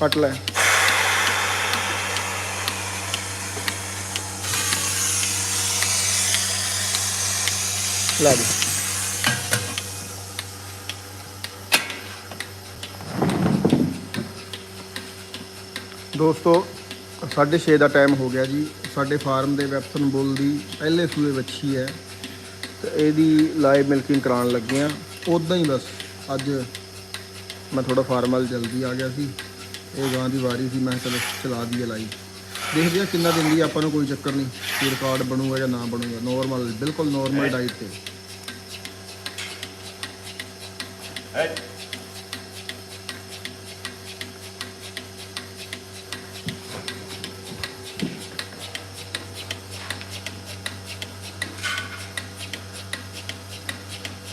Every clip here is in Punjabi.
ਕੱਟ ਲੈ। ਲਾ ਦੇ ਦੋਸਤੋ 6:30 ਦਾ ਟਾਈਮ ਹੋ ਗਿਆ ਜੀ। ਸਾਡੇ ਫਾਰਮ ਦੇ ਵੈਪਸਨ ਬੁੱਲ ਦੀ ਪਹਿਲੇ ਸੂਏ ਵੱਛੀ ਹੈ। ਤੇ ਇਹਦੀ ਲਾਈਵ ਮਿਲਕਿੰਗ ਕਰਾਉਣ ਲੱਗੇ ਆ ਉਦਾਂ ਹੀ ਬਸ ਅੱਜ ਮੈਂ ਥੋੜਾ ਫਾਰਮ ਜਲਦੀ ਆ ਗਿਆ ਸੀ। ਇਹ ਗਾਂ ਦੀ ਵਾਰੀ ਸੀ ਮੈਂ ਚਲੋ ਚਲਾ ਦਈਏ ਲਾਈਵ ਦੇਖਦੇ ਆ ਕਿੰਨਾ ਦਿੰਦੀ ਆ ਆਪਾਂ ਨੂੰ ਕੋਈ ਚੱਕਰ ਨਹੀਂ ਕੀ ਰਿਕਾਰਡ ਬਣੂਗਾ ਜਾਂ ਨਾ ਬਣੂਗਾ। ਨੋਰਮਲ ਬਿਲਕੁਲ ਨੋਰਮਲ ਡਾਈਟ ਤੇ।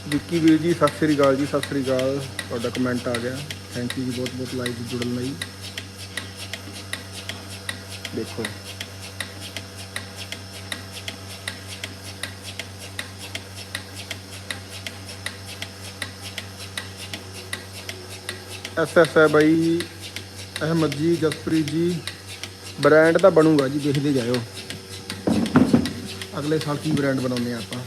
ਵਿੱਕੀ ਵੀਰ ਜੀ ਸਤਿ ਸ੍ਰੀ ਅਕਾਲ ਜੀ ਸਤਿ ਸ੍ਰੀ ਅਕਾਲ। ਤੁਹਾਡਾ ਕਮੈਂਟ ਆ ਗਿਆ। ਥੈਂਕ ਯੂ ਜੀ, ਬਹੁਤ ਬਹੁਤ ਲਾਈਵ ਜੁੜਨ ਲਈ। ਦੇਖੋ। ਐਸ ਐਸ ਹੈ ਬਾਈ ਅਹਿਮਦ ਜੀ, ਜਸਪ੍ਰੀਤ ਜੀ ਬ੍ਰਾਂਡ ਤਾਂ ਬਣੂਗਾ ਜੀ ਦੇਖਦੇ ਜਾਇਓ। ਅਗਲੇ ਸਾਲ ਕੀ ਬ੍ਰਾਂਡ ਬਣਾਉਂਦੇ ਆ ਆਪਾਂ?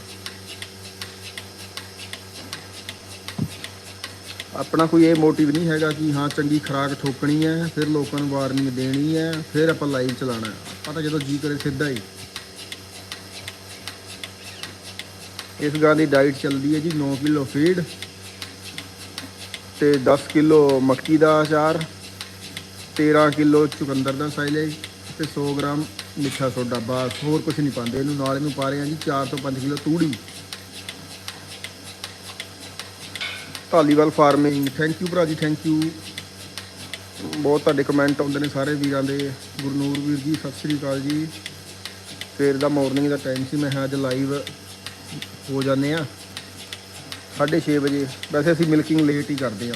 ਆਪਣਾ ਕੋਈ ਇਹ ਮੋਟਿਵ ਨਹੀਂ ਹੈਗਾ ਕਿ ਹਾਂ ਚੰਗੀ ਖੁਰਾਕ ਠੋਕਣੀ ਹੈ, ਫਿਰ ਲੋਕਾਂ ਨੂੰ ਵਾਰਨਿੰਗ ਦੇਣੀ ਹੈ, ਫਿਰ ਆਪਾਂ ਲਾਈਵ ਚਲਾਉਣਾ ਆਪਾਂ ਤਾਂ ਜਦੋਂ ਜੀ ਕਰੇ ਸਿੱਧਾ ਹੀ। ਇਸ ਗਾਂ ਦੀ ਡਾਈਟ ਚੱਲਦੀ ਹੈ ਜੀ 9 ਕਿਲੋ ਫੀਡ ਤੇ 10 ਕਿਲੋ ਮੱਕੀ ਦਾ ਅਚਾਰ 13 ਕਿਲੋ ਚੁਕੰਦਰ ਦਾ ਸਾਈਲੇਜ ਤੇ 100 ਗ੍ਰਾਮ ਮਿੱਠਾ ਸੋਡਾ। ਬਸ, ਹੋਰ ਕੁਝ ਨਹੀਂ ਪਾਉਂਦੇ। ਇਹਨੂੰ ਨਾਲ ਇਹਨੂੰ ਪਾ ਰਹੇ ਹਾਂ ਜੀ 4 ਤੋਂ 5 ਕਿਲੋ ਤੂੜੀ। ਧਾਲੀਵਾਲ ਫਾਰਮਿੰਗ ਥੈਂਕ ਯੂ ਭਰਾ ਜੀ ਥੈਂਕ ਯੂ ਬਹੁਤ ਤੁਹਾਡੇ ਕਮੈਂਟ ਆਉਂਦੇ ਨੇ ਸਾਰੇ ਵੀਰਾਂ ਦੇ। ਗੁਰਨੂਰ ਵੀਰ ਜੀ, ਸਤਿ ਸ੍ਰੀ ਅਕਾਲ ਜੀ। ਸਵੇਰ ਦਾ ਮਾਰਨਿੰਗ ਦਾ ਟਾਈਮ ਸੀ, ਮੈਂ ਕਿਹਾ ਅੱਜ ਲਾਈਵ ਹੋ ਜਾਂਦੇ ਆ। 6:30 ਵਜੇ। ਵੈਸੇ ਅਸੀਂ ਮਿਲਕਿੰਗ ਲੇਟ ਹੀ ਕਰਦੇ ਆ।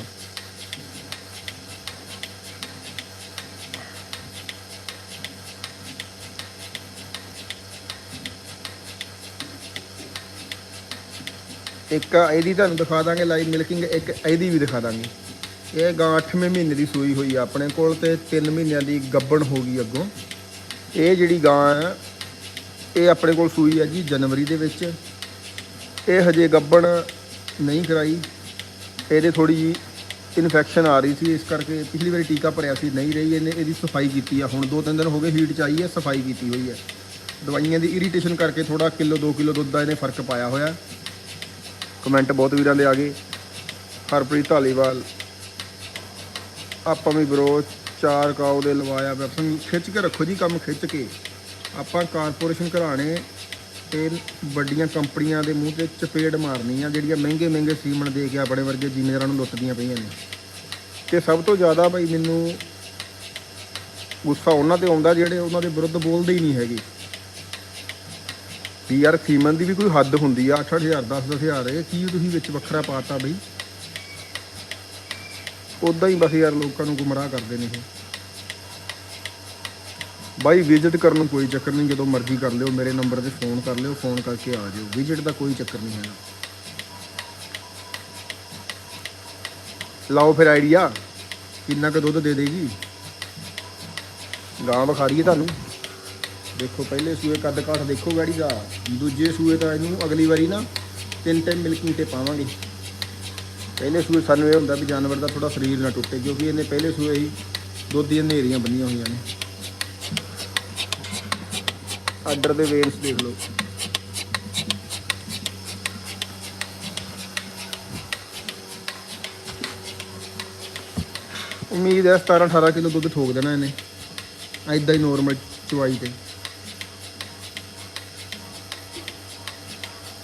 ਇੱਕ ਇਹਦੀ ਤੁਹਾਨੂੰ ਦਿਖਾ ਦਾਂਗੇ ਲਾਈਵ ਮਿਲਕਿੰਗ ਇੱਕ ਇਹਦੀ ਵੀ ਦਿਖਾ ਦਾਂਗੇ। ਇਹ ਗਾਂ 8ਵੇਂ ਮਹੀਨੇ ਦੀ ਸੂਈ ਹੋਈ ਆ ਆਪਣੇ ਕੋਲ ਤੇ 3 ਮਹੀਨਿਆਂ ਦੀ ਗੱਬਣ ਹੋ ਗਈ ਅੱਗੋਂ। ਇਹ ਜਿਹੜੀ ਗਾਂ ਹੈ ਇਹ ਆਪਣੇ ਕੋਲ ਸੂਈ ਹੈ ਜੀ ਜਨਵਰੀ ਦੇ ਵਿੱਚ। ਇਹ ਹਜੇ ਗੱਬਣ ਨਹੀਂ ਕਰਾਈ। ਇਹਦੇ ਥੋੜੀ ਜੀ ਇਨਫੈਕਸ਼ਨ ਆ ਰਹੀ ਸੀ, ਇਸ ਕਰਕੇ ਪਿਛਲੀ ਵਾਰੀ ਟੀਕਾ ਭਰਿਆ ਸੀ, ਨਹੀਂ ਰਹੀ। ਇਹਨੇ ਇਹਦੀ ਸਫ਼ਾਈ ਕੀਤੀ ਆ। ਹੁਣ ਦੋ ਤਿੰਨ ਦਿਨ ਹੋ ਗਏ ਹੀਟ ਚ ਆਈ ਹੈ ਸਫ਼ਾਈ ਕੀਤੀ ਹੋਈ ਹੈ ਦਵਾਈਆਂ ਦੀ ਇਰੀਟੇਸ਼ਨ ਕਰਕੇ ਥੋੜਾ ਕਿਲੋ 2 ਕਿਲੋ ਦੁੱਧ ਦਾ ਇਹਨੇ ਫ਼ਰਕ ਪਾਇਆ ਹੋਇਆ। ਕਮੈਂਟ ਬਹੁਤ ਵੀਰਾਂ ਦੇ ਆ ਗਏ। ਹਰਪ੍ਰੀਤ ਢਾਲੀਵਾਲ ਆਪਾਂ ਵੀ ਬਰੋ ਚਾਰ ਕਾਉ ਦੇ ਲਵਾਇਆ ਵੈਪਨ ਖਿੱਚ ਕੇ ਰੱਖੋ ਜੀ ਕੰਮ ਖਿੱਚ ਕੇ। ਆਪਾਂ ਕਾਰਪੋਰੇਸ਼ਨ ਘਰਾਣੇ ਤੇ ਵੱਡੀਆਂ ਕੰਪਨੀਆਂ ਦੇ ਮੂੰਹ ਤੇ ਚਪੇੜ ਮਾਰਨੀ ਆ ਜਿਹੜੀਆਂ ਮਹਿੰਗੇ ਮਹਿੰਗੇ ਸੀਮਨ ਦੇ ਕੇ ਆਪਣੇ ਵਰਗੇ ਜ਼ਿਮੀਂਦਾਰਾਂ ਨੂੰ ਲੁੱਟਦੀਆਂ ਪਈਆਂ ਨੇ। ਤੇ ਸਭ ਤੋਂ ਜ਼ਿਆਦਾ ਭਾਈ ਮੈਨੂੰ ਗੁੱਸਾ ਉਹਨਾਂ ਤੇ ਆਉਂਦਾ ਜਿਹੜੇ ਉਹਨਾਂ ਦੇ ਵਿਰੁੱਧ ਬੋਲਦੇ ਹੀ ਨਹੀਂ ਹੈਗੇ। ਵੀ ਯਾਰ ਸੀਮਨ ਦੀ ਵੀ ਕੋਈ ਹੱਦ ਹੁੰਦੀ ਆ 8000 10000 ਇਹ ਕੀ ਤੁਸੀਂ ਵਿੱਚ ਵੱਖਰਾ ਪਾਤਾ ਬਈ? ਉਦਾਂ ਹੀ ਬਸ ਯਾਰ ਲੋਕਾਂ ਨੂੰ ਗੁੰਮਰਾਹ ਕਰਦੇ ਨੇ ਇਹ। ਬਾਈ ਵਿਜ਼ਿਟ ਕਰਨ ਨੂੰ ਕੋਈ ਚੱਕਰ ਨਹੀਂ, ਜਦੋਂ ਮਰਜ਼ੀ ਕਰ ਲਿਓ, ਮੇਰੇ ਨੰਬਰ ਤੇ ਫੋਨ ਕਰ ਲਿਓ ਫੋਨ ਕਰਕੇ ਆ ਜਿਓ। ਵਿਜ਼ਿਟ ਦਾ ਕੋਈ ਚੱਕਰ ਨਹੀਂ ਹੈਗਾ। ਲਾਓ ਫਿਰ ਆਈਡੀਆ ਕਿੰਨਾ ਕੁ ਦੁੱਧ ਦੇ ਦੇਗੀ? ਗਾਂ ਵਿਖਾ ਹੈ ਤੁਹਾਨੂੰ। ਦੇਖੋ, ਪਹਿਲੇ ਸੂਏ ਕੱਦ ਕਾਠ ਦੇਖੋ ਗਾੜੀ ਦਾ, ਦੂਜੇ ਸੂਏ ਤਾਂ ਇਹਨੂੰ ਅਗਲੀ ਵਾਰੀ ਨਾ ਤਿੰਨ ਟਾਈਮ ਮਿਲਕਿੰਗ ਤੇ ਪਾਵਾਂਗੇ। ਪਹਿਲੇ ਸੂਏ ਸਾਨੂੰ ਇਹ ਹੁੰਦਾ ਵੀ ਜਾਨਵਰ ਦਾ ਥੋੜਾ ਸਰੀਰ ਨਾ ਟੁੱਟੇ, ਕਿਉਂਕਿ ਇਹਨੇ ਪਹਿਲੇ ਸੂਏ ਹੀ ਦੁੱਧ ਦੀਆਂ ਨੇਰੀਆਂ ਬੰਨੀਆਂ ਹੋਈਆਂ ਨੇ। ਆਰਡਰ ਦੇ ਵੇਨਸ ਦੇਖ ਲਓ। ਉਮੀਦ ਹੈ 17 18 ਕਿਲੋ ਦੁੱਧ ਠੋਕ ਦੇਣਾ ਇਹਨੇ। ਐਦਾਂ ਹੀ ਨੋਰਮਲ ਚਵਾਈ ਤੇ।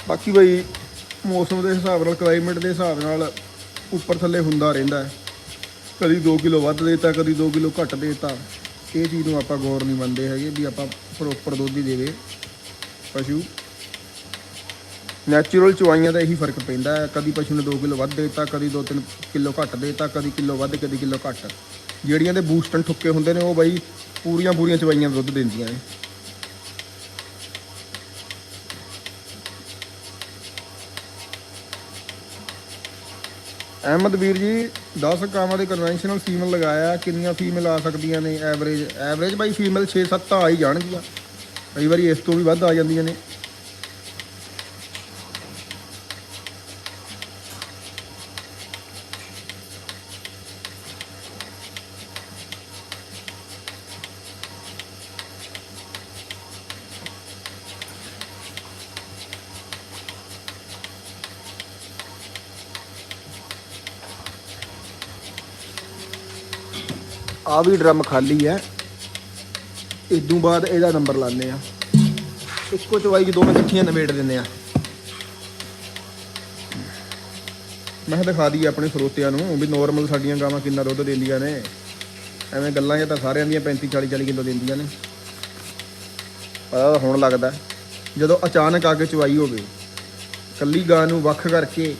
ਬਾਕੀ ਬਈ ਮੌਸਮ ਦੇ ਹਿਸਾਬ ਨਾਲ ਕਲਾਈਮੇਟ ਦੇ ਹਿਸਾਬ ਨਾਲ ਉੱਪਰ ਥੱਲੇ ਹੁੰਦਾ ਰਹਿੰਦਾ ਹੈ। ਕਦੀ 2 ਕਿਲੋ ਵੱਧ ਦੇਤਾ, ਕਦੀ 2 ਕਿਲੋ ਘੱਟ ਦੇਤਾ। ਇਹ ਚੀਜ਼ ਨੂੰ ਆਪਾਂ ਗੌਰ ਨਹੀਂ ਮੰਨਦੇ ਹੈਗੇ ਵੀ ਆਪਾਂ ਪ੍ਰੋਪਰ ਦੁੱਧ ਹੀ ਦੇਵੇ ਪਸ਼ੂ। ਨੈਚੁਰਲ ਚਵਾਈਆਂ ਦਾ ਇਹੀ ਫ਼ਰਕ ਪੈਂਦਾ ਹੈ। ਕਦੀ ਪਸ਼ੂ ਨੇ 2 ਕਿਲੋ ਵੱਧ ਦੇਤਾ, ਕਦੀ 2-3 ਕਿਲੋ ਘੱਟ ਦੇਤਾ, ਕਦੀ ਕਿਲੋ ਵੱਧ, ਕਦੀ ਕਿਲੋ ਘੱਟ। ਜਿਹੜੀਆਂ ਦੇ ਬੂਸਟਨ ਠੁੱਕੇ ਹੁੰਦੇ ਨੇ, ਉਹ ਬਾਈ ਪੂਰੀਆਂ ਪੂਰੀਆਂ ਚਵਾਈਆਂ ਦੁੱਧ ਦਿੰਦੀਆਂ ਨੇ। ਅਹਿਮਦ ਵੀਰ ਜੀ 10 ਕਾਵਾਂ ਦੇ ਕਨਵੈਨਸ਼ਨਲ ਫੀਮੇਲ ਲਗਾਇਆ, ਕਿੰਨੀਆਂ ਫੀਮੇਲ ਆ ਸਕਦੀਆਂ ਨੇ? ਐਵਰੇਜ ਐਵਰੇਜ ਬਾਈ ਫੀਮੇਲ 6-7 ਤਾਂ ਆ ਹੀ ਜਾਣਗੀਆਂ। ਕਈ ਵਾਰੀ ਇਸ ਤੋਂ ਵੀ ਵੱਧ ਆ ਜਾਂਦੀਆਂ ਨੇ। ਆ ਵੀ ਡਰਮ ਖਾਲੀ ਹੈ। ਇਦੋਂ ਬਾਅਦ ਇਹਦਾ ਨੰਬਰ ਲਾਣੇ ਆ ਇੱਕੋ ਚਵਾਈ 'ਚ ਦੋਵੇਂ ਇਕੱਠੀਆਂ ਨਵੇੜ ਦਿੰਦੇ ਆ ਮੈਂ ਕਿਹਾ ਦਿਖਾ ਦਈਏ ਆਪਣੇ ਸਰੋਤਿਆਂ ਨੂੰ ਵੀ ਨੋਰਮਲ ਸਾਡੀਆਂ ਗਾਵਾਂ ਕਿੰਨਾ ਦੁੱਧ ਦਿੰਦੀਆਂ ਨੇ। ਐਵੇਂ ਗੱਲਾਂ ਜਾਂ ਤਾਂ ਸਾਰਿਆਂ ਦੀਆਂ 35 40 40 ਕਿਲੋ ਦਿੰਦੀਆਂ ਨੇ। ਪਤਾ ਤਾਂ ਹੁਣ ਲੱਗਦਾ ਜਦੋਂ ਅਚਾਨਕ ਆ ਕੇ ਚਵਾਈ ਹੋਵੇ, ਕੱਲੀ ਗਾਂ ਨੂੰ ਵੱਖ ਕਰਕੇ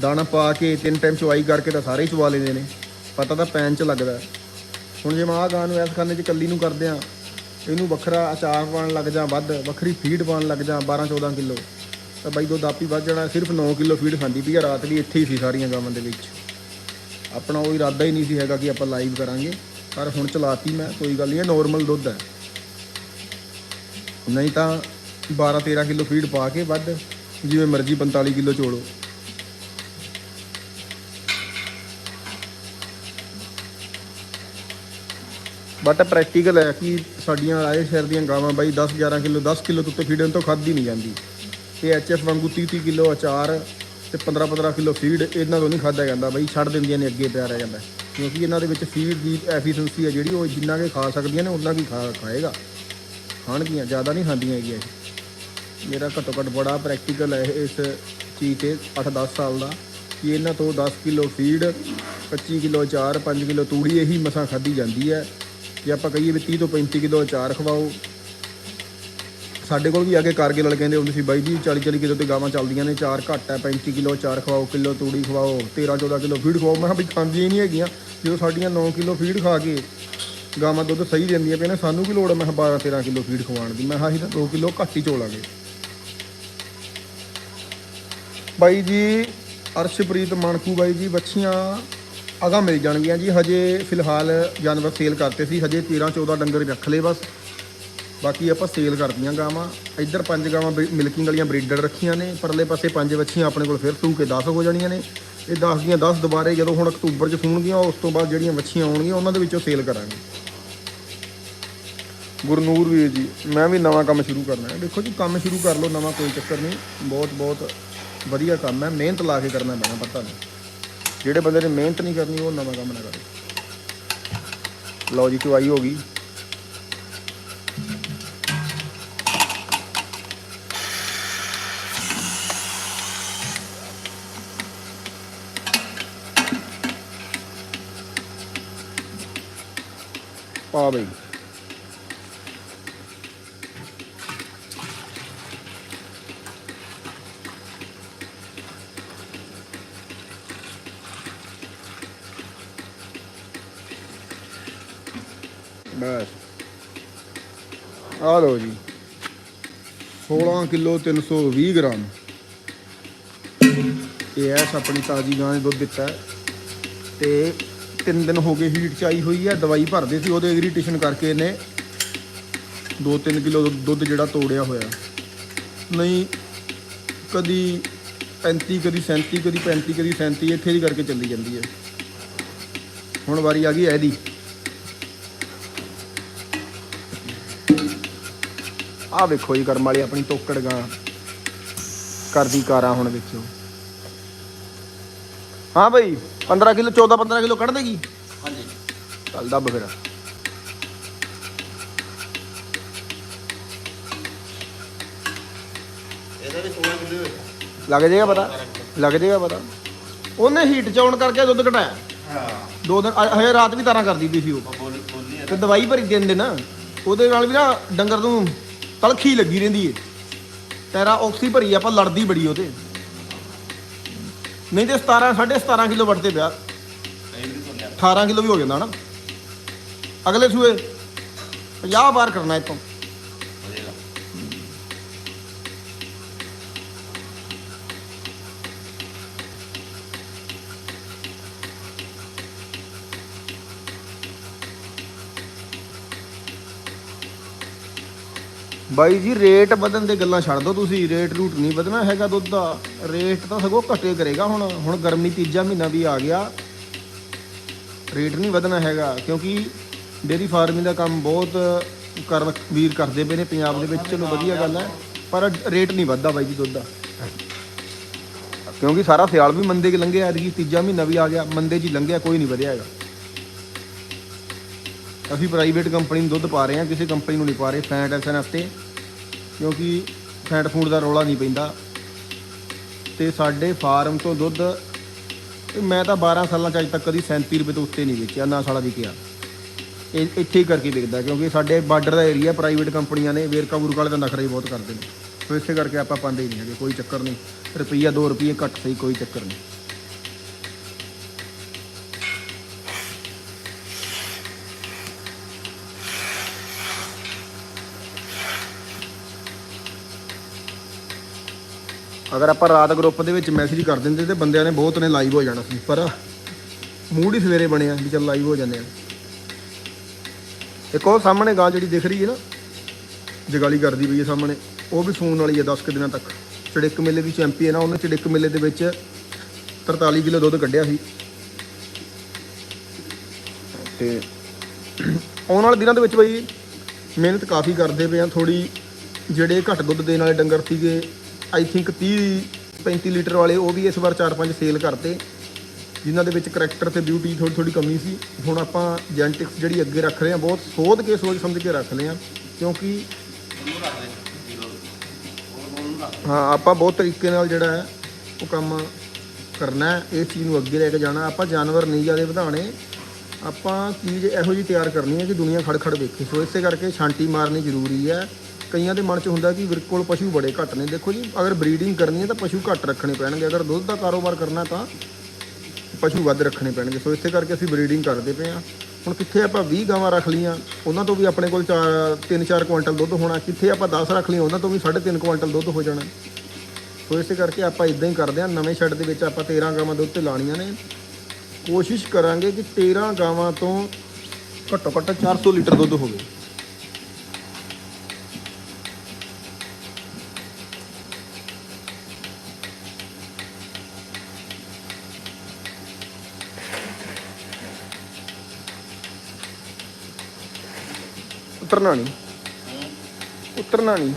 ਦਾਣਾ ਪਾ ਕੇ ਤਿੰਨ ਟਾਈਮ ਚਵਾਈ ਕਰਕੇ ਤਾਂ ਸਾਰੇ ਹੀ ਚਵਾ ਲੈਂਦੇ ਨੇ। ਪਤਾ ਤਾਂ ਪੈਨ ਚ ਲੱਗਦਾ। ਹੁਣ ਜੇ ਮੈਂ ਆਹ ਗਾਂ ਨੂੰ ਇਸ ਖਾਨੇ 'ਚ ਕੱਲੀ ਨੂੰ ਕਰਦੇ ਆ, ਇਹਨੂੰ ਵੱਖਰਾ ਅਚਾਰ ਪਾਉਣ ਲੱਗ ਜਾਂ ਵੱਧ, ਵੱਖਰੀ ਫੀਡ ਪਾਉਣ ਲੱਗ ਜਾਂ 12 14 ਕਿਲੋ, ਤਾਂ ਬਾਈ ਦੁੱਧ ਆਪੀ ਵੱਧ ਜਾਣਾ, ਸਿਰਫ 9 ਕਿਲੋ ਫੀਡ ਖਾਂਦੀ ਪਈ ਆ, ਰਾਤ ਵੀ ਇੱਥੇ ਹੀ ਸੀ ਸਾਰੀਆਂ ਗਾਵਾਂ ਦੇ ਵਿੱਚ। ਆਪਣਾ ਉਹ ਇਰਾਦਾ ਹੀ ਨਹੀਂ ਸੀ ਹੈਗਾ ਕਿ ਆਪਾਂ ਲਾਈਵ ਕਰਾਂਗੇ, ਪਰ ਹੁਣ ਚਲਾਤੀ ਮੈਂ, ਕੋਈ ਗੱਲ ਨਹੀਂ ਹੈ ਨੋਰਮਲ ਦੁੱਧ ਹੈ। ਨਹੀਂ ਤਾਂ 12 13 ਕਿਲੋ ਫੀਡ ਪਾ ਕੇ ਵੱਧ, ਜਿਵੇਂ ਮਰਜ਼ੀ 45 ਕਿਲੋ ਚੋਲੋ। ਬਟ ਪ੍ਰੈਕਟੀਕਲ ਹੈ ਕਿ ਸਾਡੀਆਂ ਰਾਏ ਸ਼ਹਿਰ ਦੀਆਂ ਗਾਵਾਂ ਬਾਈ 10 11 ਕਿਲੋ 10 ਕਿਲੋ ਤੋਂ ਉੱਤੇ ਫੀਡ ਇਹਨਾਂ ਤੋਂ ਖਾਦੀ ਨਹੀਂ ਜਾਂਦੀ। ਇਹ ਐਚਐਫ ਵਾਂਗੂ 30 30 ਕਿਲੋ ਅਚਾਰ ਤੇ 15 15 ਕਿਲੋ ਫੀਡ ਇਹਨਾਂ ਤੋਂ ਨਹੀਂ ਖਾਦਾ ਜਾਂਦਾ ਬਾਈ, ਛੱਡ ਦਿੰਦੀਆਂ ਨੇ ਅੱਗੇ ਪਿਆ ਰਹਿ ਜਾਂਦਾ। ਕਿਉਂਕਿ ਇਹਨਾਂ ਦੇ ਵਿੱਚ ਫੀਡ ਦੀ ਐਫੀਸ਼ੀਐਂਸੀ ਹੈ ਜਿਹੜੀ ਉਹ ਜਿੰਨਾ ਕਿ ਖਾ ਸਕਦੀਆਂ ਨੇ ਉਹਨਾਂ ਕੀ ਖਾ, ਖਾਏਗਾ। ਖਾਣਗੀਆਂ, ਜ਼ਿਆਦਾ ਨਹੀਂ ਖਾਂਦੀਆਂ ਹੈਗੀਆਂ ਮੇਰਾ ਘੱਟੋ ਘੱਟ ਬੜਾ ਪ੍ਰੈਕਟੀਕਲ ਹੈ ਇਸ ਚੀਜ਼ ਤੇ 8-10 ਸਾਲ ਦਾ ਕਿ ਇਹਨਾਂ ਤੋਂ 10 ਕਿਲੋ ਫੀਡ 25 ਕਿਲੋ ਅਚਾਰ 5 ਕਿਲੋ ਤੂੜੀ ਇਹੀ ਮਸਾਂ ਖਾਧੀ ਜਾਂਦੀ ਹੈ। ਜੇ ਆਪਾਂ ਕਹੀਏ ਵੀ 30 ਤੋਂ 35 ਕਿਲੋ ਅਚਾਰ ਖਵਾਓ, ਸਾਡੇ ਕੋਲ ਵੀ ਆ ਕੇ ਕਾਰਗਿਲ ਵਾਲੇ ਕਹਿੰਦੇ ਹੁੰਦੇ ਸੀ, ਬਾਈ ਜੀ 40 40 ਕਿਲੋ ਤੇ ਗਾਵਾਂ ਚੱਲਦੀਆਂ ਨੇ ਚਾਰ ਘੱਟ ਹੈ 35 ਕਿਲੋ ਚਾਰ ਖਵਾਓ, ਕਿਲੋ ਤੂੜੀ ਖਵਾਓ 13 14 ਕਿਲੋ ਫੀਡ ਖਵਾਓ। ਮੈਂ ਕਿਹਾ ਵੀ ਖਾਂਦੀਆਂ ਹੀ ਨਹੀਂ ਹੈਗੀਆਂ, ਜਦੋਂ ਸਾਡੀਆਂ 9 ਕਿਲੋ ਫੀਡ ਖਾ ਕੇ ਗਾਵਾਂ ਦੁੱਧ ਸਹੀ ਦਿੰਦੀਆਂ ਪਈਆਂ ਨੇ, ਸਾਨੂੰ ਕੀ ਲੋੜ ਹੈ? ਮੈਂ ਕਿਹਾ 12 13 ਕਿਲੋ ਫੀਡ ਖਵਾਉਣ ਦੀ। ਮੈਂ ਕਿਹਾ ਅਸੀਂ ਤਾਂ 2 ਕਿਲੋ ਘੱਟ ਹੀ ਚੋਲਾਂਗੇ। ਬਾਈ ਜੀ, ਅਰਸ਼ਪ੍ਰੀਤ ਮਣਕੂ ਬਾਈ ਜੀ ਬੱਚੀਆਂ ਅਗਾ ਮਿਲ ਜਾਣਗੀਆਂ ਜੀ। ਹਜੇ ਫਿਲਹਾਲ ਜਾਨਵਰ ਸੇਲ ਕਰਤੇ ਸੀ। ਹਜੇ 13 14 ਡੰਗਰ ਰੱਖ ਲਏ ਬਸ। ਬਾਕੀ ਆਪਾਂ ਸੇਲ ਕਰਦੀਆਂ ਗਾਵਾਂ। ਇੱਧਰ ਪੰਜ ਗਾਵਾਂ ਮਿਲਕਿੰਗ ਵਾਲੀਆਂ ਬਰੀਡਰ ਰੱਖੀਆਂ ਨੇ। ਪਰਲੇ ਪਾਸੇ ਪੰਜ ਬੱਚੀਆਂ ਆਪਣੇ ਕੋਲ ਫਿਰ ਸੂ ਕੇ 10 ਹੋ ਜਾਣੀਆਂ ਨੇ। ਇਹ 10 ਦੀਆਂ 10 ਦੁਬਾਰੇ ਜਦੋਂ ਹੁਣ ਅਕਤੂਬਰ 'ਚ ਸੂਣਗੀਆਂ ਉਸ ਤੋਂ ਬਾਅਦ ਜਿਹੜੀਆਂ ਬੱਚੀਆਂ ਆਉਣਗੀਆਂ ਉਹਨਾਂ ਦੇ ਵਿੱਚੋਂ ਸੇਲ ਕਰਾਂਗੇ। ਗੁਰਨੂਰ ਵੀਰ ਜੀ ਮੈਂ ਵੀ ਨਵਾਂ ਕੰਮ ਸ਼ੁਰੂ ਕਰਨਾ ਹੈ। ਦੇਖੋ ਜੀ ਕੰਮ ਸ਼ੁਰੂ ਕਰ ਲਓ। ਨਵਾਂ ਕੋਈ ਚੱਕਰ ਨਹੀਂ। ਬਹੁਤ ਬਹੁਤ ਵਧੀਆ ਕੰਮ ਹੈ। ਮਿਹਨਤ ਲਾ ਕੇ ਕਰਨਾ ਪੈਣਾ ਪਤਾ ਨਹੀਂ। ਜਿਹੜੇ ਬੰਦੇ ਨੇ ਮਿਹਨਤ ਨਹੀਂ ਕਰਨੀ, ਉਹ ਨਵਾਂ ਕੰਮ ਨਾ ਕਰੇ। ਲਓ ਜੀ, ਚੁਆਈ ਹੋ ਗਈ। ਪਾ ਬਈ। ਬਸ। ਆ ਲਓ ਜੀ। 16 ਕਿਲੋ 320 ਗ੍ਰਾਮ। ਇਹ ਐਸ ਆਪਣੀ ਤਾਜੀ ਗਾਂ ਨੇ ਦੁੱਧ ਦਿੱਤਾ। ਹੈ ਤੇ ਤਿੰਨ ਦਿਨ ਹੋ ਗਏ ਹੀਟ ਚ ਆਈ ਹੋਈ ਹੈ ਦਵਾਈ ਭਰਦੇ ਸੀ ਉਹਦੇ ਇਰੀਟੇਸ਼ਨ ਕਰਕੇ ਇਹਨੇ 2-3 ਕਿਲੋ ਦੁੱਧ ਜਿਹੜਾ ਤੋੜਿਆ ਹੋਇਆ। ਨਹੀਂ, ਕਦੀ 35 ਕਦੀ 37 ਕਦੀ 35 ਕਦੀ 37 ਇੱਥੇ ਦੀ ਕਰਕੇ ਚੱਲੀ ਜਾਂਦੀ ਹੈ ਹੁਣ ਵਾਰੀ ਆ ਗਈ ਇਹਦੀ ਆਹ ਵੇਖੋ ਜੀ ਕਰਮ ਵਾਲੀ ਆਪਣੀ ਤੋਕੜ ਗਾਂ। ਕਰਦੀ ਕਾਰਾਂ ਹੁਣ ਵੇਖਿਓ ਹਾਂ ਬਈ 15 ਕਿਲੋ 14 15 ਕਿਲੋ ਕੱਢ ਦੇਗੀ? ਹਾਂਜੀ। ਚੱਲ ਦੱਬ ਫਿਰ। ਇਹਦਾ ਵੀ 16 ਕਿਲੋ ਹੋਏਗਾ ਲੱਗ ਜਾਏਗਾ ਪਤਾ? ਲੱਗ ਜਾਏਗਾ ਪਤਾ? ਉਹਨੇ ਹੀਟ ਚ ਆਉਣ ਕਰਕੇ ਦੁੱਧ ਘਟਾਇਆ। ਹਾਂ। ਦੋ ਦਿਨ ਹਜੇ ਰਾਤ ਵੀ ਤਾਰਾਂ ਕਰਦੀ ਪਈ ਸੀ ਉਹ। ਤੇ ਦਵਾਈ ਭਰੀ ਦਿਨ। ਦੇ ਨਾ ਉਹਦੇ ਨਾਲ ਵੀ ਨਾ ਡੰਗਰ ਨੂੰ ਤਲਖੀ ਲੱਗੀ ਰਹਿੰਦੀ ਏ। ਤੇਰਾ ਆਕਸੀ ਭਰੀ ਆਪਾਂ ਲੜਦੀ ਬੜੀ ਉਹਦੇ। ਨਹੀਂ ਤੇ 17 17.5 ਕਿਲੋ ਵੱਟਦੇ ਪਿਆ। ਇਹ ਵੀ 18 ਕਿਲੋ ਵੀ ਹੋ ਜਾਂਦਾ ਨਾ ਅਗਲੇ ਸੂਏ 50 ਬਾਰ ਕਰਨਾ ਇਤੋਂ ਬਾਈ ਜੀ ਰੇਟ ਵਧਣ ਦੇ ਗੱਲਾਂ ਛੱਡ ਦਿਓ ਤੁਸੀਂ ਰੇਟ ਰੂਟ ਨਹੀਂ ਵਧਣਾ ਹੈਗਾ ਦੁੱਧ ਦਾ। ਰੇਟ ਤਾਂ ਸਗੋਂ ਘਟੇ ਕਰੇਗਾ ਹੁਣ ਹੁਣ ਗਰਮੀ ਤੀਜਾ ਮਹੀਨਾ ਵੀ ਆ ਗਿਆ। ਰੇਟ ਨਹੀਂ ਵਧਣਾ ਹੈਗਾ, ਕਿਉਂਕਿ ਡੇਰੀ ਫਾਰਮਿੰਗ ਦਾ ਕੰਮ ਬਹੁਤ ਕਰ, ਵੀਰ ਕਰਦੇ ਪਏ ਨੇ ਪੰਜਾਬ ਦੇ ਵਿੱਚ, ਚਲੋ ਵਧੀਆ ਗੱਲ ਹੈ, ਪਰ ਰੇਟ ਨਹੀਂ ਵੱਧਦਾ ਬਾਈ ਜੀ ਦੁੱਧ ਦਾ। ਕਿਉਂਕਿ ਸਾਰਾ ਸਿਆਲ ਵੀ ਮੰਦੇ 'ਚ ਲੰਘਿਆ, ਐਤਕੀ ਤੀਜਾ ਮਹੀਨਾ ਵੀ ਆ ਗਿਆ, ਮੰਦੇ 'ਚ ਹੀ ਲੰਘਿਆ, ਕੋਈ ਨਹੀਂ ਵਧਿਆ ਹੈਗਾ। ਅਸੀਂ ਪ੍ਰਾਈਵੇਟ ਕੰਪਨੀ ਨੂੰ ਦੁੱਧ ਪਾ ਰਹੇ ਹਾਂ, ਕਿਸੇ ਕੰਪਨੀ ਨੂੰ ਨਹੀਂ ਪਾ ਰਹੇ, ਫੈਟ ਐਸਨ 'ਤੇ। ਕਿਉਂਕਿ ਫੈਟ ਫੂਡ ਦਾ ਰੌਲਾ ਨਹੀਂ ਪੈਂਦਾ। ਤੇ ਸਾਡੇ ਫਾਰਮ ਤੋਂ ਦੁੱਧ ਮੈਂ ਤਾਂ 12 ਸਾਲਾਂ ਚ ਅੱਜ ਤੱਕ ਕਦੀ 37 ਰੁਪਏ ਤੋਂ ਉੱਤੇ ਨਹੀਂ ਵੇਚਿਆ, ਨਾ ਸਾਲਾ ਵਿਕਿਆ ਇਹ ਇੱਥੇ ਹੀ ਕਰਕੇ ਵਿਕਦਾ, ਕਿਉਂਕਿ ਸਾਡੇ ਬਾਰਡਰ ਦਾ ਏਰੀਆ ਪ੍ਰਾਈਵੇਟ ਕੰਪਨੀਆਂ ਨੇ, ਵੇਰਕਾ ਵੂਰਕਾ ਵਾਲੇ ਦਾ ਨਖਰਾ ਬਹੁਤ ਕਰਦੇ ਨੇ। ਸੋ ਇਸੇ ਕਰਕੇ ਆਪਾਂ ਪਾਉਂਦੇ ਹੀ ਨਹੀਂ ਹੈਗੇ, ਕੋਈ ਚੱਕਰ ਨਹੀਂ। ਰੁਪਈਆ 2 ਰੁਪਏ ਘੱਟ ਸਹੀ, ਕੋਈ ਚੱਕਰ ਨਹੀਂ। ਅਗਰ ਆਪਾਂ ਰਾਤ ਗਰੁੱਪ ਦੇ ਵਿੱਚ ਮੈਸੇਜ ਕਰ ਦਿੰਦੇ ਤੇ ਬੰਦਿਆਂ ਨੇ ਬਹੁਤ ਨੇ ਲਾਈਵ ਹੋ ਜਾਣਾ ਸੀ, ਪਰ ਮੂਡ ਹੀ ਸਵੇਰੇ ਬਣਿਆ ਵੀ ਚੱਲ ਲਾਈਵ ਹੋ ਜਾਂਦੇ ਆ। ਇੱਕ ਉਹ ਸਾਹਮਣੇ ਗਾਂ ਜਿਹੜੀ ਦਿਖ ਰਹੀ ਹੈ ਨਾ, ਜਗਾਲੀ ਕਰਦੀ ਪਈ ਹੈ ਸਾਹਮਣੇ, ਉਹ ਵੀ ਸੂਣ ਵਾਲੀ ਹੈ 10 ਕੁ ਦਿਨਾਂ ਤੱਕ। ਚੜਿੱਕ ਮੇਲੇ ਦੀ ਚੈਂਪੀਅਨ ਆ, ਉਹਨੇ ਚੜਿੱਕ ਮੇਲੇ ਦੇ ਵਿੱਚ 43 ਕਿਲੋ ਦੁੱਧ ਕੱਢਿਆ ਸੀ। ਤੇ ਆਉਣ ਵਾਲੇ ਦਿਨਾਂ ਦੇ ਵਿੱਚ ਬਈ ਮਿਹਨਤ ਕਾਫੀ ਕਰਦੇ ਪਏ ਆ ਥੋੜੀ ਜਿਹੜੇ ਘੱਟ ਦੁੱਧ ਦੇਣ ਵਾਲੇ ਡੰਗਰ ਸੀਗੇ ਆਈ ਥਿੰਕ 30 35 ਲੀਟਰ ਵਾਲੇ ਉਹ ਵੀ ਇਸ ਵਾਰ 4-5 ਸੇਲ ਕਰਤੇ। ਜਿਨ੍ਹਾਂ ਦੇ ਵਿੱਚ ਕਰੈਕਟਰ ਤੇ ਬਿਊਟੀ ਥੋੜੀ ਥੋੜੀ ਕਮੀ ਸੀ। ਹੁਣ ਆਪਾਂ ਜੈਨਟਿਕਸ ਜਿਹੜੀ ਅੱਗੇ ਰੱਖ ਰਹੇ ਆ ਬਹੁਤ ਸੋਧ ਕੇ, ਸੋਚ ਸਮਝ ਕੇ ਰੱਖ ਰਹੇ ਆ ਕਿਉਂਕਿ ਹਾਂ, ਆਪਾਂ ਬਹੁਤ ਤਰੀਕੇ ਨਾਲ ਜਿਹੜਾ ਹੈ, ਉਹ ਕੰਮ ਕਰਨਾ ਹੈ, ਇਸ ਚੀਜ਼ ਨੂੰ ਅੱਗੇ ਲੈ ਕੇ ਜਾਣਾ। ਆਪਾਂ ਜਾਨਵਰ ਨਹੀਂ ਜ਼ਿਆਦਾ ਵਧਾਉਣੇ। ਆਪਾਂ ਚੀਜ਼ ਇਹੋ ਜਿਹੀ ਤਿਆਰ ਕਰਨੀ ਹੈ ਕਿ ਦੁਨੀਆ ਖੜ ਖੜ ਵੇਖੇ। ਸੋ ਇਸੇ ਕਰਕੇ ਛਾਂਟੀ ਮਾਰਨੀ ਜ਼ਰੂਰੀ ਹੈ। ਕਈਆਂ ਦੇ ਮਨ 'ਚ ਹੁੰਦਾ ਕਿ ਵੀਰ ਕੋਲ ਪਸ਼ੂ ਬੜੇ ਘੱਟ ਨੇ। ਦੇਖੋ ਜੀ, ਅਗਰ ਬਰੀਡਿੰਗ ਕਰਨੀ ਹੈ ਤਾਂ ਪਸ਼ੂ ਘੱਟ ਰੱਖਣੇ ਪੈਣਗੇ। ਅਗਰ ਦੁੱਧ ਦਾ ਕਾਰੋਬਾਰ ਕਰਨਾ ਤਾਂ ਪਸ਼ੂ ਵੱਧ ਰੱਖਣੇ ਪੈਣਗੇ। ਸੋ ਇਸੇ ਕਰਕੇ ਅਸੀਂ ਬਰੀਡਿੰਗ ਕਰਦੇ ਪਏ ਹਾਂ। ਹੁਣ ਕਿੱਥੇ ਆਪਾਂ 20 ਗਾਵਾਂ ਰੱਖ ਲਈਆਂ, ਉਹਨਾਂ ਤੋਂ ਵੀ ਆਪਣੇ ਕੋਲ 3-4 ਕੁਇੰਟਲ ਦੁੱਧ ਹੋਣਾ। ਕਿੱਥੇ ਆਪਾਂ 10 ਰੱਖ ਲਈਆਂ, ਉਹਨਾਂ ਤੋਂ ਵੀ 3.5 ਕੁਇੰਟਲ ਦੁੱਧ ਹੋ ਜਾਣਾ। ਸੋ ਇਸੇ ਕਰਕੇ ਆਪਾਂ ਇਦਾਂ ਹੀ ਕਰਦੇ ਹਾਂ। ਨਵੇਂ ਸ਼ੈੱਡ ਦੇ ਵਿੱਚ ਆਪਾਂ 13 ਗਾਵਾਂ ਦੁੱਧ ਤੇ ਲਾਣੀਆਂ ਨੇ। ਕੋਸ਼ਿਸ਼ ਕਰਾਂਗੇ ਕਿ 13 ਗਾਵਾਂ ਤੋਂ ਘੱਟੋ ਘੱਟ 400 ਲੀਟਰ ਦੁੱਧ ਹੋਵੇ। ਉਤਰਨਾ ਨਹੀਂ। ਉਤਰਨਾ ਨਹੀਂ।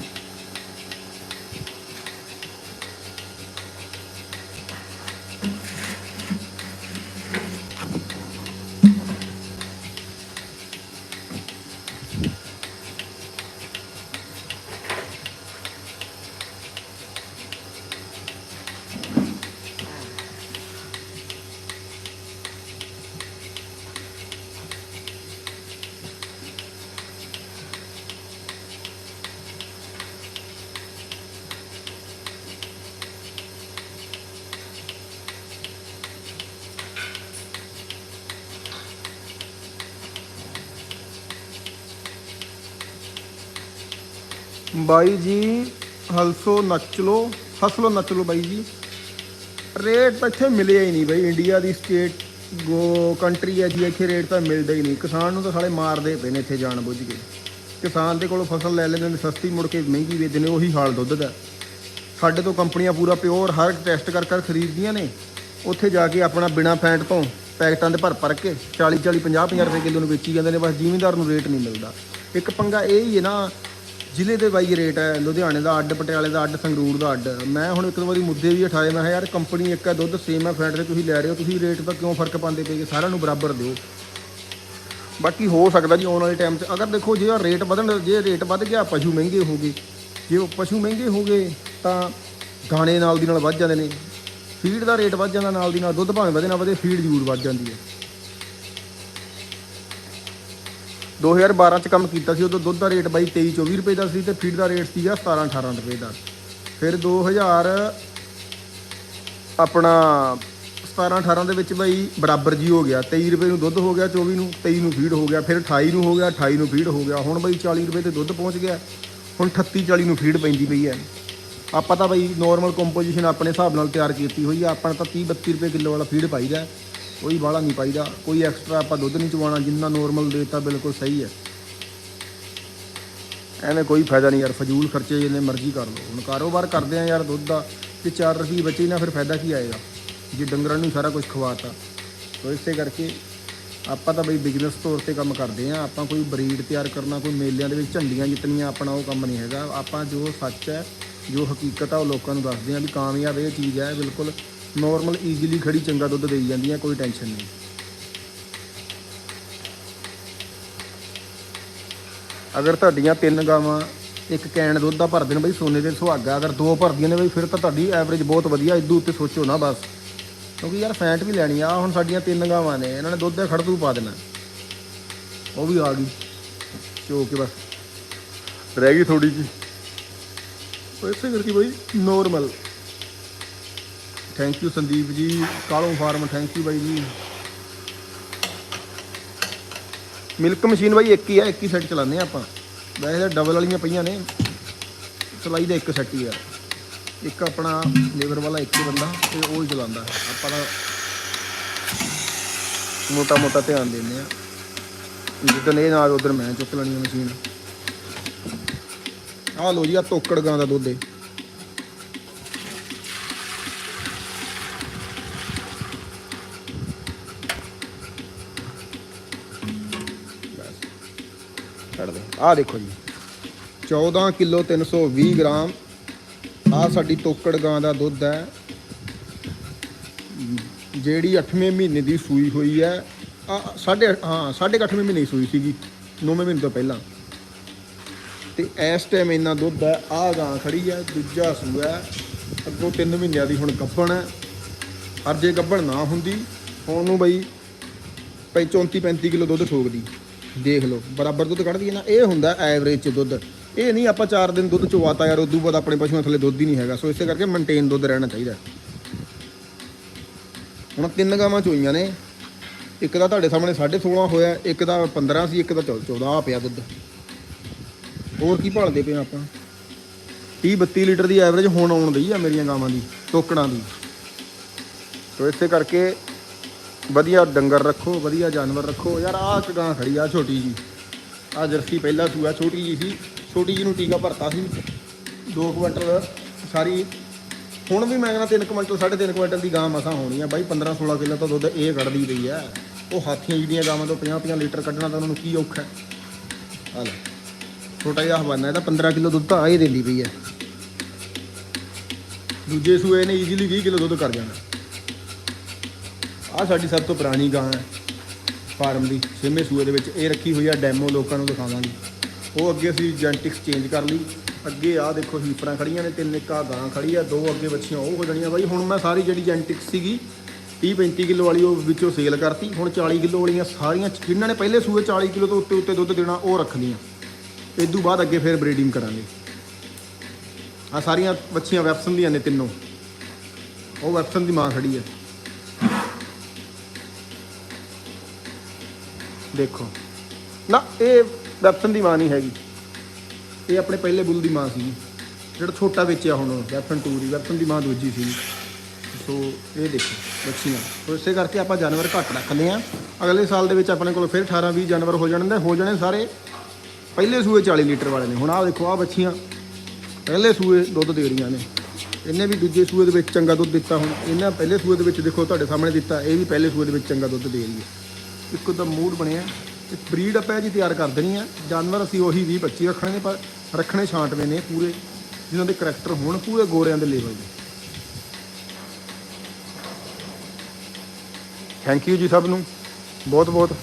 ਬਾਈ ਜੀ, ਹਲਸੋ ਨੱਚ ਲੋ ਹਸਲੋ ਨੱਚ ਲੋ ਬਾਈ ਜੀ। ਰੇਟ ਤਾਂ ਇੱਥੇ ਮਿਲਿਆ ਹੀ ਨਹੀਂ ਬਾਈ, ਇੰਡੀਆ ਦੀ ਸਟੇਟ, ਗੋ ਕੰਟਰੀ ਹੈ ਜੀ, ਇੱਥੇ ਰੇਟ ਤਾਂ ਮਿਲਦਾ ਹੀ ਨਹੀਂ। ਕਿਸਾਨ ਨੂੰ ਤਾਂ ਸਾਲੇ ਮਾਰਦੇ ਪਏ ਨੇ ਇੱਥੇ ਜਾਣ ਬੁੱਝ ਕੇ। ਕਿਸਾਨ ਦੇ ਕੋਲੋਂ ਫਸਲ ਲੈ ਲੈਂਦੇ ਨੇ, ਸਸਤੀ ਮੁੜ ਕੇ ਮਹਿੰਗੀ ਵੇਚਦੇ ਨੇ, ਉਹੀ ਹਾਲ ਦੁੱਧ ਦਾ। ਸਾਡੇ ਤੋਂ ਕੰਪਨੀਆਂ ਪੂਰਾ ਪਿਓਰ, ਹਰ ਟੈਸਟ ਕਰ ਕਰ ਖਰੀਦਦੀਆਂ ਨੇ। ਉੱਥੇ ਜਾ ਕੇ ਆਪਣਾ ਬਿਨਾ ਫੈਂਟ ਤੋਂ ਪੈਕਟਾਂ ਦੇ ਭਰ ਭਰ ਕੇ 40 40 50 50 ਰੁਪਏ ਕਿਲੋ ਨੂੰ ਵੇਚੀ ਜਾਂਦੇ ਨੇ, ਬਸ ਜ਼ਿਮੀਂਦਾਰ ਨੂੰ ਰੇਟ ਨਹੀਂ ਮਿਲਦਾ। ਇੱਕ ਪੰਗਾ ਇਹ ਹੀ ਹੈ ਨਾ ਜ਼ਿਲ੍ਹੇ ਦੇ ਬਾਈ ਰੇਟ ਹੈ, ਲੁਧਿਆਣੇ ਦਾ ਅੱਡ, ਪਟਿਆਲੇ ਦਾ ਅੱਡ, ਸੰਗਰੂਰ ਦਾ ਅੱਡ। ਮੈਂ ਹੁਣ ਇੱਕ ਦੋ ਵਾਰੀ ਮੁੱਦੇ ਵੀ ਉਠਾਏ, ਮੈਂ ਕਿਹਾ ਯਾਰ ਕੰਪਨੀ ਇੱਕ ਹੈ, ਦੁੱਧ ਸੇਮ ਹੈ ਫੈਟ 'ਤੇ ਤੁਸੀਂ ਲੈ ਰਹੇ ਹੋ, ਤੁਸੀਂ ਰੇਟ ਦਾ ਕਿਉਂ ਫ਼ਰਕ ਪਾਉਂਦੇ ਪਏ ਸਾਰਿਆਂ ਨੂੰ ਬਰਾਬਰ ਦਿਓ। ਬਾਕੀ ਹੋ ਸਕਦਾ ਜੀ ਆਉਣ ਵਾਲੇ ਟਾਈਮ 'ਚ। ਅਗਰ ਦੇਖੋ, ਜੇ ਰੇਟ ਵਧਣ, ਜੇ ਰੇਟ ਵੱਧ ਗਿਆ, ਪਸ਼ੂ ਮਹਿੰਗੇ ਹੋ ਗਏ। ਜੇ ਉਹ ਪਸ਼ੂ ਮਹਿੰਗੇ ਹੋ ਗਏ, ਤਾਂ ਦਾਣੇ ਨਾਲ ਦੀ ਨਾਲ ਵੱਧ ਜਾਂਦੇ ਨੇ। ਫੀਡ ਦਾ ਰੇਟ ਵੱਧ ਜਾਂਦਾ, ਨਾਲ ਦੀ ਨਾਲ ਦੁੱਧ ਭਾਵੇਂ ਵਧੇ ਨਾ ਵਧੇ, ਫੀਡ ਜ਼ਰੂਰ ਵੱਧ ਜਾਂਦੀ ਹੈ। 2012 ਚ ਕੰਮ ਕੀਤਾ ਸੀ, ਉਦੋਂ ਦੁੱਧ ਦਾ ਰੇਟ ਬਾਈ 23 24 ਰੁਪਏ ਦਾ ਸੀ ਤੇ ਫੀਡ ਦਾ ਰੇਟ ਸੀਗਾ 17 18 ਰੁਪਏ ਦਾ। ਫਿਰ 2000 ਆਪਣਾ 17 18 ਦੇ ਵਿੱਚ ਬਾਈ ਬਰਾਬਰ ਜੀ ਹੋ ਗਿਆ 23 ਰੁਪਏ ਨੂੰ ਦੁੱਧ ਹੋ ਗਿਆ 24 ਨੂੰ 23 ਨੂੰ ਫੀਡ ਹੋ ਗਿਆ, ਫਿਰ 28 ਨੂੰ ਹੋ ਗਿਆ 28 ਨੂੰ ਫੀਡ ਹੋ ਗਿਆ, ਹੁਣ ਬਾਈ 40 ਰੁਪਏ ਤੇ ਦੁੱਧ ਪਹੁੰਚ ਗਿਆ, ਹੁਣ 38 40 ਨੂੰ ਫੀਡ ਪੈਂਦੀ ਪਈ ਹੈ। ਆਪਾਂ ਤਾਂ ਬਾਈ ਨਾਰਮਲ ਕੰਪੋਜੀਸ਼ਨ ਆਪਣੇ ਹਿਸਾਬ ਨਾਲ ਤਿਆਰ ਕੀਤੀ ਹੋਈ ਆ, ਆਪਾਂ ਤਾਂ 30 32 ਰੁਪਏ ਕਿਲੋ ਵਾਲਾ ਫੀਡ ਪਾਈਦਾ। ਕੋਈ ਬਾਹਲਾ ਨਹੀਂ ਪਾਈਦਾ, ਕੋਈ ਐਕਸਟਰਾ ਆਪਾਂ ਦੁੱਧ ਨਹੀਂ ਚਵਾਉਣਾ, ਜਿੰਨਾ ਨੋਰਮਲ ਦੇਤਾ ਬਿਲਕੁਲ ਸਹੀ ਹੈ। ਐਵੇਂ ਕੋਈ ਫਾਇਦਾ ਨਹੀਂ ਯਾਰ, ਫਜ਼ੂਲ ਖਰਚੇ ਜਿੰਨੇ ਮਰਜ਼ੀ ਕਰ ਲਓ। ਹੁਣ ਕਾਰੋਬਾਰ ਕਰਦੇ ਆ ਯਾਰ ਦੁੱਧ ਦਾ, ਜੇ 4 ਰੁਪਏ ਬਚੇ ਨਾ ਫਿਰ ਫਾਇਦਾ ਕੀ ਆਏਗਾ? ਜੇ ਡੰਗਰਾਂ ਨੂੰ ਸਾਰਾ ਕੁਝ ਖਵਾਤਾ। ਤੋ ਇਸੇ ਕਰਕੇ ਆਪਾਂ ਤਾਂ ਬਈ ਬਿਜ਼ਨਸ ਤੌਰ ਤੇ ਕੰਮ ਕਰਦੇ ਆ। ਆਪਾਂ ਕੋਈ ਬਰੀਡ ਤਿਆਰ ਕਰਨਾ, ਕੋਈ ਮੇਲਿਆਂ ਦੇ ਵਿੱਚ ਝੰਡੀਆਂ ਜਿੱਤਣੀਆਂ, ਆਪਣਾ ਉਹ ਕੰਮ ਨਹੀਂ ਹੈਗਾ। ਆਪਾਂ ਜੋ ਸੱਚ ਹੈ, ਜੋ ਹਕੀਕਤ ਆ, ਉਹ ਲੋਕਾਂ ਨੂੰ ਦੱਸਦੇ ਆ ਵੀ ਕਾਮਯਾਬ ਇਹ ਚੀਜ਼ ਹੈ, ਬਿਲਕੁਲ ਨੋਰਮਲ ਈਜ਼ੀਲੀ ਖੜੀ ਚੰਗਾ ਦੁੱਧ ਦੇਈ ਜਾਂਦੀ ਹੈ ਕੋਈ ਟੈਨਸ਼ਨ ਨਹੀਂ। ਅਗਰ ਤੁਹਾਡੀਆਂ ਤਿੰਨ ਗਾਵਾਂ ਇੱਕ ਕੈਨ ਦੁੱਧ ਦਾ ਭਰਦੇ ਨੇ ਬਈ ਸੋਨੇ ਦੇ ਸੁਹਾਗਾ ਅਗਰ ਦੋ ਭਰਦੀਆਂ ਨੇ ਬਈ ਫਿਰ ਤਾਂ ਤੁਹਾਡੀ ਐਵਰੇਜ ਬਹੁਤ ਵਧੀਆ ਇਦੋਂ ਉੱਤੇ ਸੋਚੋ ਨਾ ਬਸ। ਕਿਉਂਕਿ ਯਾਰ ਫੈਂਟ ਵੀ ਲੈਣੀ ਆ ਹੁਣ ਸਾਡੀਆਂ ਤਿੰਨ ਗਾਵਾਂ ਨੇ ਇਹਨਾਂ ਨੇ ਦੁੱਧ ਦਾ ਖੜਦੂ ਪਾ ਦੇਣਾ। ਉਹ ਵੀ ਆ ਗਈ। ਚੋ ਕੇ ਬਸ। ਰਹਿ ਗਈ ਥੋੜੀ ਜੀ ਇਸੇ ਕਰਕੇ ਬਈ normal thank you Sandeep ji ਕਾਲੋਂ ਫਾਰਮ ਥੈਂਕ ਯੂ ਬਾਈ ਜੀ ਮਿਲਕ ਮਸ਼ੀਨ ਬਾਈ ਇੱਕ ਹੀ ਆ, ਇੱਕ ਹੀ ਸੈੱਟ ਚਲਾਉਂਦੇ ਆ ਆਪਾਂ। ਵੈਸੇ ਤਾਂ ਡਬਲ ਵਾਲੀਆਂ ਪਈਆਂ ਨੇ। ਚਲਾਈ ਦਾ ਇੱਕ ਸੈੱਟ ਹੀ ਆ। ਇੱਕ ਆਪਣਾ ਲੇਬਰ ਵਾਲਾ, ਇੱਕ ਹੀ ਬੰਦਾ, ਤੇ ਉਹ ਹੀ ਚਲਾਉਂਦਾ। ਆਪਾਂ ਤਾਂ ਮੋਟਾ ਮੋਟਾ ਧਿਆਨ ਦਿੰਦੇ ਆ ਜਿੱਦਣ ਇਹ ਨਾਲ ਉਧਰ ਮੈਂ ਚੁੱਕ ਲੈਣੀ ਮਸ਼ੀਨ ਆਹ ਲੋ ਜੀ ਆ ਤੋਕੜ ਗਾਂ ਦਾ ਦੁੱਧ ਏ। ਛੱਡ ਦੇ। ਆਹ ਦੇਖੋ ਜੀ। 14 ਕਿਲੋ 320 ਗ੍ਰਾਮ। ਆਹ ਸਾਡੀ ਤੋਕੜ ਗਾਂ ਦਾ ਦੁੱਧ ਹੈ। ਜਿਹੜੀ 8ਵੇਂ ਮਹੀਨੇ ਦੀ ਸੂਈ ਹੋਈ ਹੈ। ਆ ਸਾਢੇ ਹਾਂ, ਸਾਢੇ ਕੁ ਅੱਠਵੇਂ ਮਹੀਨੇ ਦੀ ਸੂਈ ਸੀਗੀ 9ਵੇਂ ਮਹੀਨੇ ਤੋਂ ਪਹਿਲਾਂ। ਤੇ ਇਸ ਟਾਈਮ ਇੰਨਾ ਦੁੱਧ ਹੈ। ਆਹ ਗਾਂ ਖੜੀ ਹੈ, ਦੂਜਾ ਸੂਆ ਹੈ। ਅੱਗੋਂ 3 ਮਹੀਨਿਆਂ ਦੀ ਹੁਣ ਗੱਭਣ ਹੈ। ਅਰ ਜੇ ਗੱਭਣ ਨਾ ਹੁੰਦੀ, ਹੁਣ ਨੂੰ ਬਈ ਪਈ 34 35 ਕਿਲੋ ਦੁੱਧ ਠੋਕਦੀ। ਦੇਖ ਲਓ, ਬਰਾਬਰ ਦੁੱਧ ਕੱਢਦੀ ਹੈ ਨਾ, ਇਹ ਹੁੰਦਾ ਐਵਰੇਜ ਚ ਦੁੱਧ। ਇਹ ਨਹੀਂ ਆਪਾਂ 4 ਦਿਨ ਦੁੱਧ ਚਵਾਤਾ ਯਾਰ, ਉਦੋਂ ਬਾਅਦ ਆਪਣੇ ਪਸ਼ੂਆਂ ਥੱਲੇ ਦੁੱਧ ਹੀ ਨਹੀਂ ਹੈਗਾ। ਸੋ ਇਸੇ ਕਰਕੇ ਮੇਨਟੇਨ ਦੁੱਧ ਰਹਿਣਾ ਚਾਹੀਦਾ। ਹੁਣ ਤਿੰਨ ਗਾਵਾਂ ਚੋਈਆਂ ਨੇ। ਇੱਕ ਦਾ ਤੁਹਾਡੇ ਸਾਹਮਣੇ 16.5 ਹੋਇਆ, ਇੱਕ ਦਾ 15 ਸੀ, ਇੱਕ ਦਾ 14 ਆ ਪਿਆ ਦੁੱਧ। ਹੋਰ ਕੀ ਭਾਲਦੇ ਪਏ ਆਪਾਂ? 30 32 ਲੀਟਰ ਦੀ ਐਵਰੇਜ ਹੁਣ ਆਉਣ ਦਈ ਆ ਮੇਰੀਆਂ ਗਾਵਾਂ ਦੀ ਟੋਕੜਾਂ ਦੀ। ਸੋ ਇਸੇ ਕਰਕੇ ਵਧੀਆ ਡੰਗਰ ਰੱਖੋ, ਵਧੀਆ ਜਾਨਵਰ ਰੱਖੋ। ਯਾਰ ਆਹ ਇੱਕ ਗਾਂ ਖੜੀ ਆ ਛੋਟੀ ਜੀ ਆ ਜਰਸੀ ਪਹਿਲਾ ਸੂਆ, ਛੋਟੀ ਜੀ ਸੀ। ਛੋਟੀ ਜੀ ਨੂੰ ਟੀਕਾ ਭਰਤਾ ਸੀ। 2 ਕੁਇੰਟਲ ਸਾਰੀ। ਹੁਣ ਵੀ ਮੈਂ ਕਹਿੰਦਾ 3 ਕੁਇੰਟਲ 3.5 ਕੁਇੰਟਲ ਦੀ ਗਾਂ ਮਸਾ ਹੋਣੀ ਆ ਬਾਈ 15 16 ਕਿਲੋ ਤਾਂ ਦੁੱਧ ਇਹ ਕੱਢਦੀ ਪਈ ਆ। ਉਹ ਹਾਥੀਆਂ ਜਿਹੜੀਆਂ ਗਾਵਾਂ ਤੋਂ 50 50 ਲੀਟਰ ਕੱਢਣਾ ਤਾਂ ਉਹਨਾਂ ਨੂੰ ਕੀ ਔਖਾ। ਹੈ ਛੋਟਾ ਜਿਹਾ ਹਵਾਨਾ ਇਹਦਾ 15 ਕਿਲੋ ਦੁੱਧ ਤਾਂ ਆ ਹੀ ਦਿੰਦੀ ਪਈ ਹੈ ਦੂਜੇ ਸੂਏ ਨੇ ਈਜ਼ੀਲੀ 20 ਕਿਲੋ ਦੁੱਧ ਕਰ ਜਾਣਾ। ਆ ਸਾਡੀ ਸਭ ਤੋਂ ਪੁਰਾਣੀ ਗਾਂ ਹੈ, ਫਾਰਮ ਦੀ, ਛੇਵੇਂ ਸੂਏ ਦੇ ਵਿੱਚ ਇਹ ਰੱਖੀ ਹੋਈ ਆ ਡੈਮੋ, ਲੋਕਾਂ ਨੂੰ ਦਿਖਾਵਾਂਗੇ। ਉਹ ਅੱਗੇ ਅਸੀਂ ਜੈਨਟਿਕਸ ਚੇਂਜ ਕਰ ਲਈ, ਅੱਗੇ ਆ ਦੇਖੋ ਹੀਪਰਾਂ ਖੜੀਆਂ ਨੇ, ਤਿੰਨ ਇੱਕ ਆਹ ਗਾਂ ਖੜੀ ਆ, ਦੋ ਅੱਗੇ ਬੱਚੀਆਂ, ਉਹ ਹੋ ਜਾਣੀਆਂ ਬਾਈ। ਹੁਣ ਮੈਂ ਸਾਰੀ ਜਿਹੜੀ ਜੈਨਟਿਕਸ ਸੀਗੀ 30 35 ਕਿਲੋ ਵਾਲੀ ਉਹ ਵਿੱਚੋਂ ਸੇਲ ਕਰਤੀ, ਹੁਣ 40 ਕਿਲੋ ਵਾਲੀਆਂ ਸਾਰੀਆਂ ਜਿਨ੍ਹਾਂ ਨੇ ਪਹਿਲੇ ਸੂਏ 40 ਕਿਲੋ ਤੋਂ ਉੱਤੇ ਉੱਤੇ ਦੁੱਧ ਦੇਣਾ, ਉਹ ਰੱਖਣੀਆਂ। ਤੋਂ ਬਾਅਦ ਅੱਗੇ ਫਿਰ ਬਰੀਡਿੰਗ ਕਰਾਂਗੇ। ਆ ਸਾਰੀਆਂ ਬੱਚੀਆਂ ਵੈਪਸਨ ਦੀਆਂ ਨੇ ਤਿੰਨੋਂ। ਉਹ ਵੈਪਸਨ ਦੀ ਮਾਂ ਖੜੀ ਹੈ ਦੇਖੋ। ਨਾ, ਇਹ ਵੈਪਸਨ ਦੀ ਮਾਂ ਨਹੀਂ ਹੈਗੀ। ਇਹ ਆਪਣੇ ਪਹਿਲੇ ਬੁੱਲ ਦੀ ਮਾਂ ਸੀ। ਜਿਹੜਾ ਛੋਟਾ ਵੇਚਿਆ ਹੁਣ ਵੈਪਨ 2 ਦੀ, ਵੈਪਨ ਦੀ ਮਾਂ ਦੂਜੀ ਸੀ। ਸੋ, ਇਹ ਦੇਖੋ ਬੱਚੀਆਂ ਸੋ, ਇਸੇ ਕਰਕੇ ਆਪਾਂ ਜਾਨਵਰ ਘੱਟ ਰੱਖਦੇ ਆ ਅਗਲੇ ਸਾਲ ਦੇ ਵਿੱਚ ਆਪਣੇ ਕੋਲ ਫਿਰ 18 20 ਜਾਨਵਰ ਹੋ ਜਾਣਦੇ ਹੋ ਜਾਣੇ ਸਾਰੇ ਪਹਿਲੇ ਸੂਏ 40 ਲੀਟਰ ਵਾਲੇ ਨੇ। ਹੁਣ ਆਹ ਦੇਖੋ, ਆਹ ਬੱਚੀਆਂ ਪਹਿਲੇ ਸੂਏ ਦੁੱਧ ਦੇ ਰਹੀਆਂ ਨੇ। ਇਹਨੇ ਵੀ ਦੂਜੇ ਸੂਏ ਦੇ ਵਿੱਚ ਚੰਗਾ ਦੁੱਧ ਦਿੱਤਾ ਹੁਣ। ਇਹਨਾਂ ਪਹਿਲੇ ਸੂਏ ਦੇ ਵਿੱਚ ਦੇਖੋ, ਤੁਹਾਡੇ ਸਾਹਮਣੇ ਦਿੱਤਾ। ਇਹ ਵੀ ਪਹਿਲੇ ਸੂਏ ਦੇ ਵਿੱਚ ਚੰਗਾ ਦੁੱਧ ਦੇ ਰਹੀ ਹੈ। ਇੱਕੋ ਦਾ ਮੂਡ ਬਣਿਆ। ਤੇ ਬਰੀਡ ਆਪਾਂ ਜੀ ਤਿਆਰ ਕਰ ਦੇਣੀ ਆ। ਜਾਨਵਰ ਅਸੀਂ ਉਹੀ 20 25 ਰੱਖਣੇ ਨੇ ਪਰ ਰੱਖਣੇ ਛਾਂਟਵੇਂ ਨੇ ਪੂਰੇ ਜਿਨ੍ਹਾਂ ਦੇ ਕਰੈਕਟਰ ਹੋਣ ਪੂਰੇ ਗੋਰਿਆਂ ਦੇ ਲੈਵਲ ਦੇ। ਥੈਂਕ ਯੂ ਜੀ ਸਭ ਨੂੰ। ਬਹੁਤ ਬਹੁਤ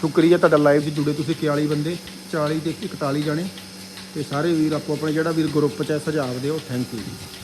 ਸ਼ੁਕਰੀਆ ਤੁਹਾਡਾ ਲਾਈਵ 'ਚ ਜੁੜੇ ਤੁਸੀਂ 41 ਬੰਦੇ 40 ਤੇ 41 ਜਾਣੇ। ਤੇ ਸਾਰੇ ਵੀਰ ਆਪੋ ਆਪਣੇ ਜਿਹੜਾ ਵੀਰ ਗਰੁੱਪ 'ਚ ਹੈ, ਸੁਝਾਅ ਦਿਓ। ਥੈਂਕ ਯੂ ਜੀ।